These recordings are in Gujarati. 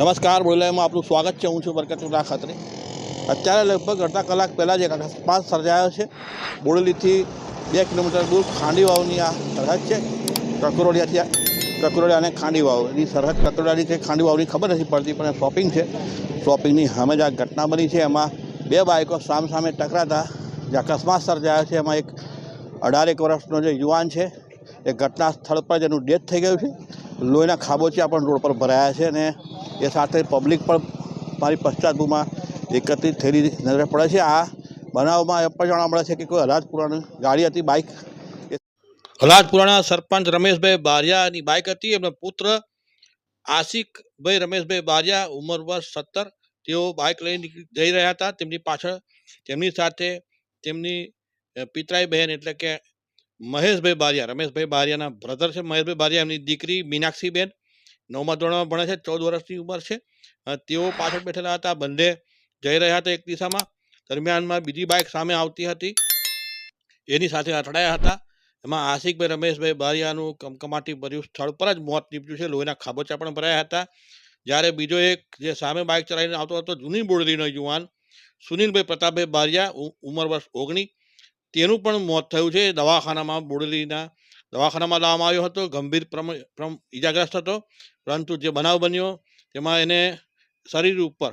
નમસ્કાર બોલાયમાં આપનું સ્વાગત છે. હું છું બરકતુલ્લા ખત્રી. અત્યારે લગભગ અડધા કલાક પહેલાં જ એક અકસ્માત સર્જાયો છે. બોડેલીથી બે કિલોમીટર દૂર ખાંડી વાવની આ સરહદ છે. કકરોડિયાથી કકરોડિયા અને ખાંડી વાવની સરહદ કકરોડિયાની કે ખાંડી વાવની ખબર નથી પડતી, પણ શોપિંગ છે. શોપિંગની સામે જ આ ઘટના બની છે. એમાં બે બાઇકો સામ સામે ટકરાતા જે અકસ્માત સર્જાયો છે. એમાં એક અઢારેક વર્ષનો જે યુવાન છે, એ ઘટના સ્થળ પર જેનું ડેથ થઈ ગયું છે. લોહીના ખાબોચિયા પણ રોડ પર ભરાયા છે અને એ સાથે પબ્લિક પણ મારી પશ્ચાતભૂમાં એકત્રિત થયેલી નજરે પડે છે. આ બનાવમાં એ પણ જાણવા મળે છે કે કોઈ હલાજપુરાની ગાડી હતી બાઇક હલાદપુરાના સરપંચ રમેશભાઈ બારિયાની બાઇક હતી. એમના પુત્ર આશિકભાઈ રમેશભાઈ બારિયા, ઉંમર વર્ષ સત્તર. તેઓ બાઇક લઈને જઈ રહ્યા હતા. તેમની પાછળ તેમની સાથે તેમની પિતરાઈ બહેન એટલે કે મહેશભાઈ બારિયા, રમેશભાઈ બારિયાના બ્રધર છે. મહેશભાઈ બારિયા એમની દીકરી મીનાક્ષીબેન. નવમા ધોરણમાં ભણે છે. ચૌદ વર્ષની ઉંમર છે. તેઓ પાછળ બેઠેલા હતા. બંને જઈ રહ્યા હતા એક દિશામાં. દરમિયાનમાં બીજી બાઇક સામે આવતી હતી. એની સાથે અથડાયા હતા. એમાં આશિકભાઈ, રમેશભાઈ બારિયાનું કમકમાટી ભર્યું સ્થળ પર જ મોત નીપજ્યું છે. લોહીના ખાબોચા પણ ભરાયા હતા. જ્યારે બીજો એક જે સામે બાઇક ચલાવીને આવતો હતો, જૂની બોરડીનો યુવાન સુનિલભાઈ પ્રતાપભાઈ બારિયા ઉંમર વર્ષ ઓગણી. તેનું પણ મોત થયું છે. દવાખાનામાં બોડેલીના દવાખાનામાં લાવવામાં આવ્યો હતો. ગંભીર ઈજાગ્રસ્ત હતો. પરંતુ જે બનાવ બન્યો, તેમાં એને શરીર ઉપર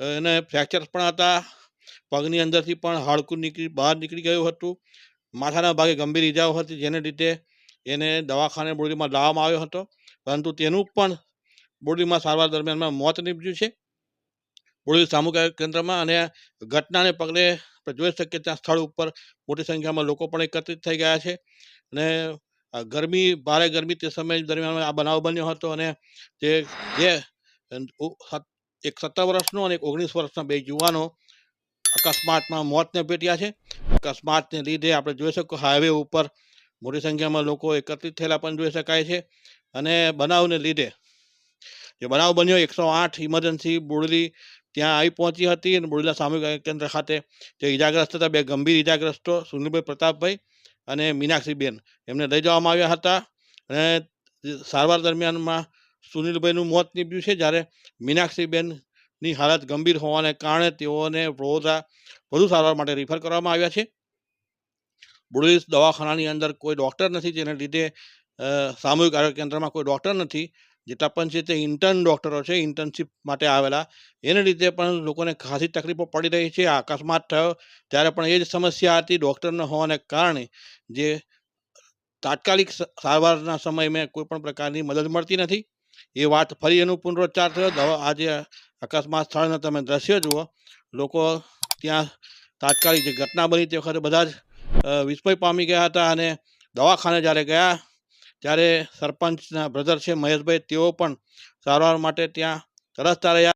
એને ફ્રેક્ચર પણ હતા. પગની અંદરથી પણ હાડકું નીકળી, બહાર નીકળી ગયું હતું. માથાના ભાગે ગંભીર ઈજાઓ હતી, જેને લીધે એને દવાખાને બોડેલીમાં લાવવામાં આવ્યો હતો. પરંતુ તેનું પણ બોડેલીમાં સારવાર દરમિયાનમાં મોત નીપજ્યું છે. બોડેલી સામુદાયિક કેન્દ્રમાં અને ઘટનાને પગલે આપણે જોઈ શકીએ ત્યાં સ્થળ ઉપર મોટી સંખ્યામાં લોકો પણ એકત્રિત થઈ ગયા છે. અને ગરમી, ભારે ગરમી તે સમય દરમિયાન આ બનાવ બન્યો હતો અને જે સત- એક સત્તર વર્ષનો અને એક ઓગણીસ વર્ષના બે યુવાનો અકસ્માતમાં મોતને ભેટ્યા છે. અકસ્માતને લીધે આપણે જોઈ શકો હાઈવે ઉપર મોટી સંખ્યામાં લોકો એકત્રિત થયેલા પણ જોઈ શકાય છે. અને બનાવને લીધે, જે બનાવ બન્યો એકસો આઠ ઇમરજન્સી, બોડેલી ત્યાં આવી પહોંચી હતી અને બોડેલા સામૂહિક કેન્દ્ર ખાતે જે ઈજાગ્રસ્ત હતા, બે ગંભીર ઈજાગ્રસ્તો સુનિલભાઈ પ્રતાપભાઈ અને મીનાક્ષીબેન. એમને લઈ જવામાં આવ્યા હતા અને સારવાર દરમિયાનમાં સુનિલભાઈનું મોત નીપજ્યું છે, જ્યારે મીનાક્ષીબેનની હાલત ગંભીર હોવાને કારણે તેઓને વડોદરા વધુ સારવાર માટે રિફર કરવામાં આવ્યા છે. બોડેલી દવાખાનાની અંદર કોઈ ડૉક્ટર નથી, જેને લીધે સામૂહિક આરોગ્ય કેન્દ્રમાં કોઈ ડૉક્ટર નથી. જેટલા પણ છે તે ઇન્ટર્ન ડૉક્ટરો છે ઇન્ટર્નશીપ માટે આવેલા, એને લીધે પણ લોકોને ખાસી તકલીફો પડી રહી છે. અકસ્માત થયો, ત્યારે પણ એ જ સમસ્યા હતી ડૉક્ટર ન હોવાને કારણે જે તાત્કાલિક સારવારના સમયમાં કોઈ પણ પ્રકારની મદદ મળતી નથી. એ વાત ફરી એનું પુનરોચ્ચાર થયો. દવા, આજે અકસ્માત સ્થળના તમે દ્રશ્યો જુઓ. લોકો ત્યાં તાત્કાલિક જે ઘટના બની તે વખતે બધા જ વિસ્મય પામી ગયા હતા અને દવાખાને જ્યારે ગયા ત્યારે સરપંચના બ્રધર છે મહેશભાઈ તેઓ પણ સારવાર માટે ત્યાં તરસતા રહ્યા.